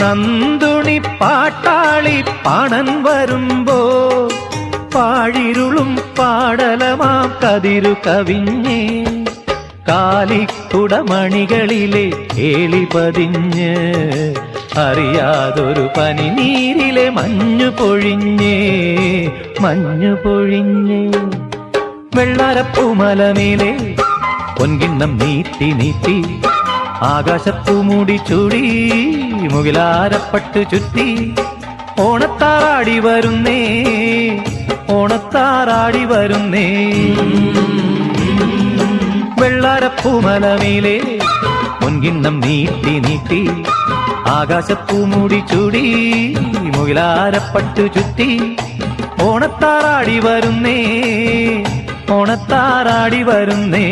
നന്ദുണി പാട്ടാളി പാണൻ വരുമ്പോ പാഴിരുളും പാടലമാം കതിരു കവിഞ്ഞേ. കാലിക്കുടമണികളിലെ കേളി പതിഞ്ഞ് അറിയാതൊരു പനിനീരിലെ മഞ്ഞു പൊഴിഞ്ഞേ മഞ്ഞു പൊഴിഞ്ഞേ. വെള്ളാരപ്പൂമലമേലെ പൊൻകിണ്ണം നീട്ടി നീട്ടി ആകാശപ്പൂ മൂടി ചൂടി മുകിലാരപ്പട്ട് ചുറ്റി. ഓണത്താറാടി വരുന്നേ ഓണത്താറാടി വരുന്നേ. വെള്ളാരപ്പൂമലമേലെ മുൻകിണ്ണം നീട്ടി നീട്ടി ആകാശത്തു മൂടി ചൂടി മുകിലാരപ്പെട്ട് ചുറ്റി. ഓണത്താറാടി വരുന്നേ ഓണത്താറാടി വരുന്നേ.